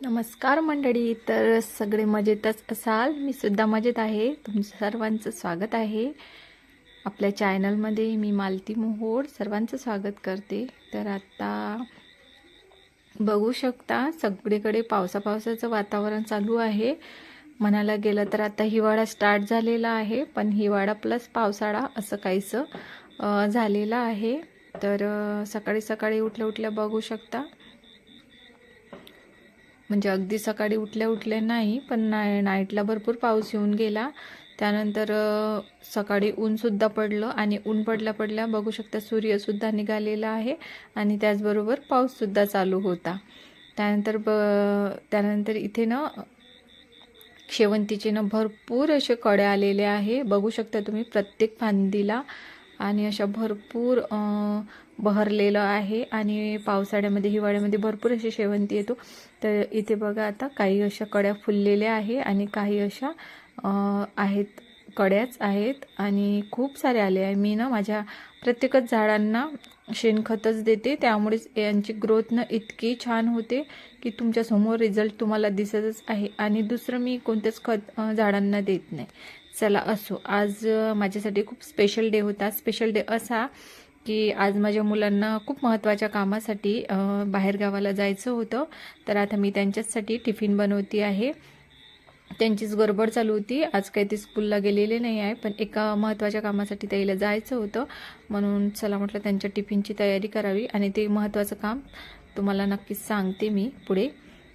नमस्कार मंडळी तर सगळे मजेतच असाल? मी सुद्धा मजेत आहे. तुमचं सर्वांचं स्वागत आहे. आपल्या चॅनलमध्ये मी मालती मोहोड सर्वांचं स्वागत करते. तर आता बघू शकता सगळीकडे पावसा पावसाचं वातावरण चालू आहे. म्हणायला गेलं तर आता हिवाळा स्टार्ट झालेला आहे पण हिवाळा प्लस पावसाळा असं काहीसं झालेलं आहे. तर सकाळी सकाळी उठल्या उठल्या बघू शकता. म्हणजे अगदी सकाळी उठल्या उठल्या नाही पण नाय नाईटला भरपूर पाऊस येऊन गेला. त्यानंतर सकाळी ऊनसुद्धा पडलं आणि ऊन पडल्या पडल्या बघू शकता सूर्यसुद्धा निघालेला आहे आणि त्याचबरोबर पाऊससुद्धा चालू होता. त्यानंतर ब त्यानंतर इथे ना शेवंतीचे ना भरपूर असे कडे आलेले आहे. बघू शकता तुम्ही प्रत्येक फांदीला आणि अशा भरपूर बहरलेलं आहे आणि पावसाळ्यामध्ये हिवाळ्यामध्ये भरपूर अशी शेवंती येतो. तर इथे बघा आता काही अशा कड्या फुललेल्या आहे आणि काही अशा आहेत कड्याच आहेत आणि खूप सारे आले आहे. मी ना माझ्या प्रत्येकच झाडांना शेणखतच देते. त्यामुळेच यांची ग्रोथ ना इतकी छान होते की तुमच्यासमोर रिझल्ट तुम्हाला दिसतच आहे. आणि दुसरं मी कोणतंच खत झाडांना देत नाही. चला असो. आज माझ्यासाठी खूप स्पेशल डे होता. स्पेशल डे असा की आज माझ्या मुलांना खूप महत्त्वाच्या कामासाठी बाहेरगावाला जायचं होतं. तर आता मी त्यांच्याचसाठी टिफिन बनवती आहे. त्यांचीच गडबड चालू होती. आज काही ते स्कूलला गेलेले नाही आहे पण एका महत्त्वाच्या कामासाठी त्याला जायचं होतं. म्हणून चला म्हटलं त्यांच्या टिफिनची तयारी करावी. आणि ते महत्त्वाचं काम तुम्हाला नक्कीच सांगते मी पुढे.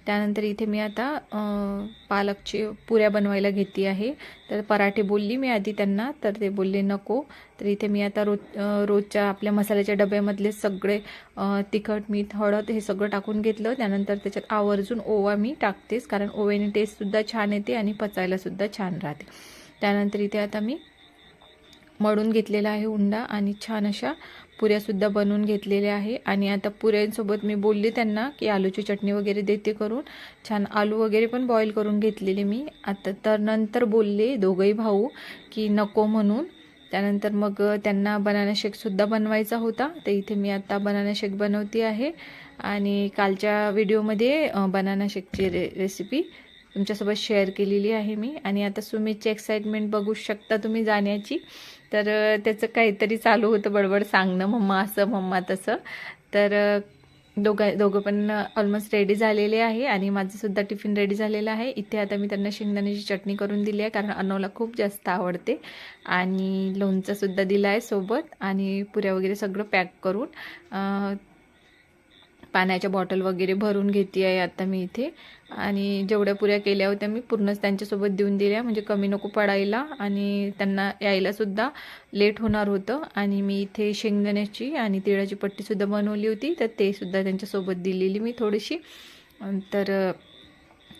त्यानंतर इथे मी आता पालकचे पालकची पुऱ्या बनवायला घेते आहे. तर पराठे बोलली मी आधी त्यांना तर ते बोलले नको. तर इथे मी आता रोज रोजच्या आपल्या मसाल्याच्या डब्यामधले सगळे तिखट मीठ हळद हे सगळं टाकून घेतलं. त्यानंतर त्याच्यात आवर्जून ओवा मी टाकतेच कारण ओव्याने टेस्टसुद्धा छान येते आणि पचायलासुद्धा छान राहते. त्यानंतर इथे आता मी मळून घेतलेला आहे उंडा आणि छान अशा पुऱ्यासुद्धा बनवून घेतलेल्या आहे. आणि आता पुऱ्यांसोबत मी बोलले त्यांना की आलूची चटणी वगैरे देते करून. छान आलू वगैरे पण बॉईल करून घेतलेले मी. आता तर नंतर बोलले दोघंही भाऊ की नको म्हणून. त्यानंतर मग त्यांना बनाना शेकसुद्धा बनवायचा होता. तर इथे मी आता बनाना शेक बनवते आहे. आणि कालच्या व्हिडिओमध्ये बनाना शेकची रे रेसिपी तुमच्यासोबत शेअर केलेली आहे मी. आणि आता सुमितची एक्साइटमेंट बघू शकता तुम्ही जाण्याची. तर त्याचं काहीतरी चालू होतं बडबड सांगणं मम्मा असं मम्मा तसं. तर दोघं दोघा दोघं पण ऑलमोस्ट रेडी झालेले आहे आणि माझंसुद्धा टिफिन रेडी झालेलं आहे. इथे आता मी त्यांना शेंगदाण्याची चटणी करून दिली आहे कारण अनोला खूप जास्त आवडते आणि लोणचंसुद्धा दिलं आहे सोबत आणि पुऱ्या वगैरे सगळं पॅक करून. पाण्याच्या बॉटल वगैरे भरून घेते आहे आता मी इथे. आणि जेवढ्या पुऱ्या केल्या होत्या मी पूर्णच त्यांच्यासोबत देऊन दिल्या. म्हणजे कमी नको पडायला. आणि त्यांना यायलासुद्धा लेट होणार होतं. आणि मी इथे शेंगदाण्याची आणि तिळाची पट्टीसुद्धा बनवली होती. तर ते सुद्धा त्यांच्यासोबत दिलेली मी थोडीशी. तर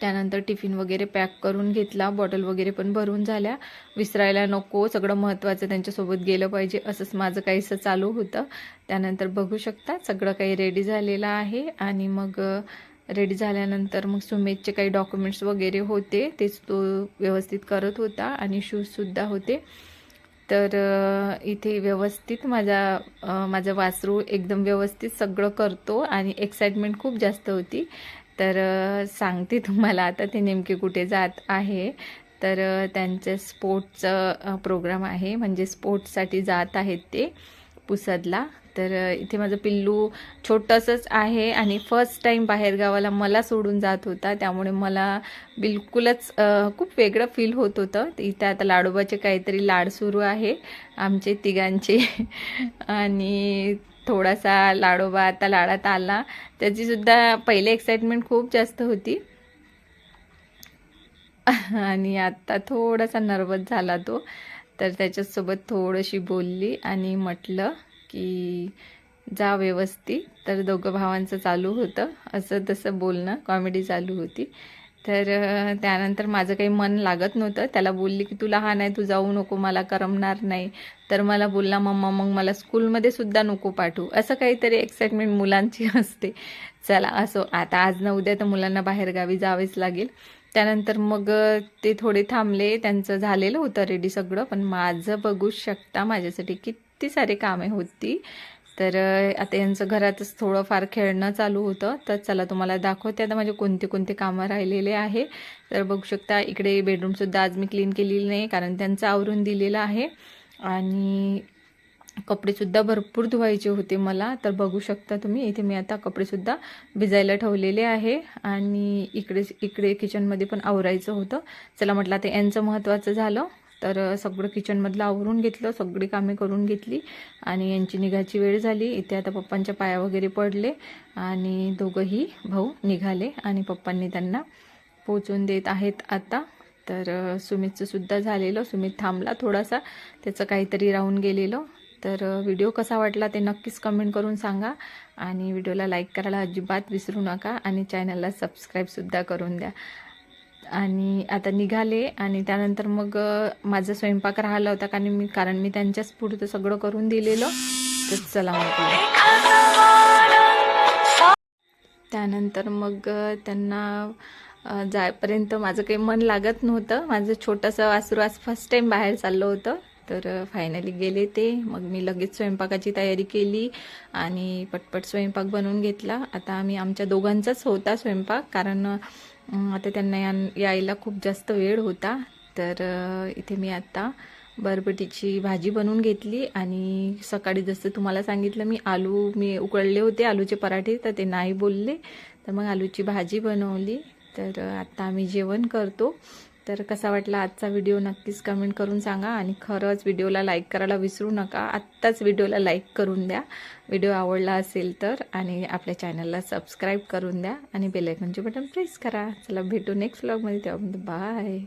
त्यानंतर टिफिन वगैरे पॅक करून घेतला बॉटल वगैरे पण भरून झाल्या. विसरायला नको सगळं महत्त्वाचं त्यांच्यासोबत गेलं पाहिजे असंच माझं काहीसं चालू होतं. त्यानंतर बघू शकता सगळं काही रेडी झालेलं आहे. आणि मग रेडी झाल्यानंतर मग सुमेधचे काही डॉक्युमेंट्स वगैरे होते तेच तो व्यवस्थित करत होता आणि शूजसुद्धा होते. तर इथे व्यवस्थित माझा माझं वासरू एकदम व्यवस्थित सगळं करतो आणि एक्साइटमेंट खूप जास्त होती. तर सांगते तुम्हाला आता ते नेमके कुठे जात आहे. तर त्यांच्या त्यांचं स्पोर्ट्सचं प्रोग्राम आहे. म्हणजे स्पोर्ट्ससाठी जात आहेत ते पुसदला. तर इथे माझं पिल्लू छोटंसंच आहे आणि फर्स्ट टाईम बाहेरगावाला मला सोडून जात होता. त्यामुळे मला बिलकुलच खूप वेगळं फील होत होतं. तर इथे आता लाडोबाचे काहीतरी लाड सुरू आहे. आमचे तिघांचे. आणि थोडासा लाडोबा आता लाडात आला. त्याचीसुद्धा पहिले एक्साइटमेंट खूप जास्त होती. आणि आता थोडासा नर्वस झाला तो. तर त्याच्यासोबत थोडीशी बोलली आणि म्हटलं की जा व्यवस्थित. तर दोघं भावांचं चालू होतं. असं तसं बोलणं कॉमेडी चालू होती. तर त्यानंतर माझं काही मन लागत नव्हतं. त्याला बोलली की तू लहान आहे तू जाऊ नको मला करमणार नाही. तर मला बोलला मम्मा मग मला स्कूलमध्ये सुद्धा नको पाठवू. असं काहीतरी एक्साइटमेंट मुलांची असते. चला असो. आता आज ना उद्या तर मुलांना बाहेरगावी जावेच लागेल. त्यानंतर मग ते थोडे थांबले. त्यांचं झालेलं होतं रेडी सगळं. पण माझं बघू शकता माझ्यासाठी किती सारे कामे होती. तर आता यांचं घरातच थोडंफार खेळणं चालू होतं. तर चला तुम्हाला दाखवते. आता माझे कोणते कोणते कामं राहिलेले आहे. तर बघू शकता इकडे बेडरूमसुद्धा आज मी क्लीन केलेली नाही कारण त्यांचं आवरून दिलेलं आहे. आणि कपडेसुद्धा भरपूर धुवायचे होते मला. तर बघू शकता तुम्ही इथे मी आता कपडेसुद्धा भिजायला ठेवलेले आहे. आणि इकडे इकडे किचनमध्ये पण आवरायचं होतं. चला म्हटलं आता यांचं महत्त्वाचं झालं. तर सगळं किचनमधलं आवरून घेतलं सगळी कामे करून घेतली आणि यांची निघायची वेळ झाली. इथे आता पप्पांच्या पाया वगैरे पडले आणि दोघंही भाऊ निघाले आणि पप्पांनी त्यांना पोचून देत आहेत आता. तर सुमितचं सुद्धा झालेलं. सुमित थांबला थोडासा. त्याचं काहीतरी राहून गेलेलं. तर व्हिडिओ कसा वाटला ते नक्कीच कमेंट करून सांगा आणि व्हिडिओला लाईक करायला अजिबात विसरू नका आणि चॅनलला सबस्क्राईबसुद्धा करून द्या. आणि आता निघाले आणि त्यानंतर मग माझा स्वयंपाक राहिला होता कारण मी कारण मी त्यांच्याच पुढचं सगळं करून दिलेलं. तर चला मग त्यानंतर मग त्यांना जायपर्यंत माझं काही मन लागत नव्हतं. माझं छोटंसं वासरू आज फर्स्ट टाईम बाहेर चाललं होतं. तर फायनली गेले ते. मग मी लगेच स्वयंपाकाची तयारी केली आणि पटपट स्वयंपाक बनवून घेतला. आता आम्ही आमच्या दोघांचाच होता स्वयंपाक कारण आता त्यांना या- यायला खूप जास्त वेळ होता. तर इथे मी आता बरबटीची भाजी बनवून घेतली आणि सकाळी जसं तुम्हाला सांगितलं मी आलू मी उकळले होते आलूचे पराठे तर ते नाही बोलले. तर मग आलूची भाजी बनवली. तर आत्ता आता आम्ही जेवण करतो. तर कसा वाटला आजचा व्हिडिओ नक्कीच कमेंट करून सांगा आणि खरंच व्हिडिओला लाईक करायला विसरू नका. आत्ताच व्हिडिओला लाईक करून द्या. व्हिडिओ आवडला असेल तर आणि आपल्या चॅनलला सबस्क्राईब करून द्या आणि बेलायकनचे बटन प्रेस करा. चला भेटू नेक्स्ट व्लॉगमध्ये तेव्हा बाय